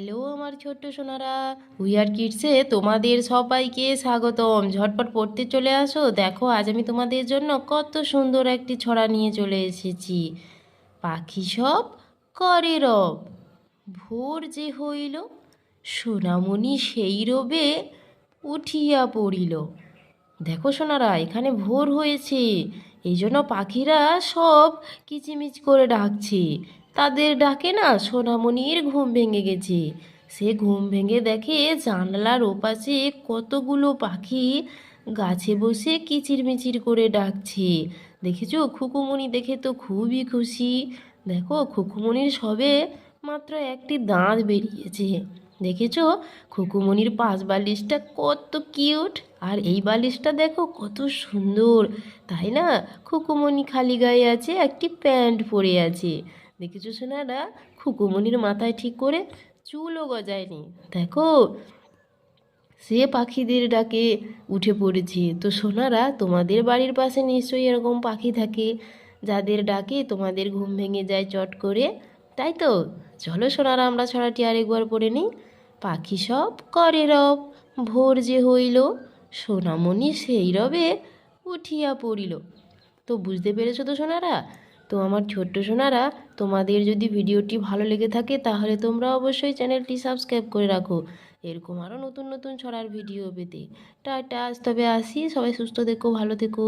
Hello আমার ছোট্ট Sonara wear কিডসে তোমাদের সবাইকে স্বাগতম। ঝটপট পড়তে চলে আসো। দেখো, আজ আমি তোমাদের জন্য কত সুন্দর একটি ছড়া নিয়ে চলে এসেছি। পাখি সব করে রব। ভোর যে হইল, সোনামণি সেই রবে উঠিয়া পড়িল। দেখো সোনারা, এখানে ভোর হয়েছে। এই জন্য পাখিরা সব কিচিমিচ করে ডাকছে। তাদের ডাকে না সোনামণির ঘুম ভেঙে গেছে। সে ঘুম ভেঙে দেখে জানলার ওপাশে কতগুলো পাখি গাছে বসে কিচিরমিচির করে ডাকছে। দেখেছ? খুকুমণি দেখে তো খুবই খুশি। দেখো, খুকুমণির সবে মাত্র একটি দাঁত বেরিয়েছে। দেখেছ? খুকুমণির পাশ বালিশটা কত কিউট, আর এই বালিশটা দেখো কত সুন্দর। তাই না? খুকুমণি খালি গায়ে আছে, একটি প্যান্ট পরে আছে। দেখেছ সোনারা? খুকুমণির মাথায় ঠিক করে চুলও গজায়নি। দেখো, সে পাখিদের ডাকে উঠে পড়েছে। তো সোনারা, তোমাদের বাড়ির পাশে নিশ্চয়ই এরকম পাখি থাকে, যাদের ডাকে তোমাদের ঘুম ভেঙে যায় চট করে, তাই তো? চলো সোনারা, আমরা ছড়াটি আরেকবার পড়ে নিই। পাখি সব করে রব, ভোর যে হইল, সোনামণি সেই রবে উঠিয়া পড়িল। তো বুঝতে পেরেছ তো সোনারা? তো আমার ছোট্ট সোনারা, তোমাদের যদি ভিডিওটি ভালো লেগে থাকে তাহলে তোমরা অবশ্যই চ্যানেলটি সাবস্ক্রাইব করে রাখো। এরকম আরও নতুন নতুন ছড়ার ভিডিও পেতে। টাটা, আজ তবে আসি। সবাই সুস্থ দেখো ভালো থেকো।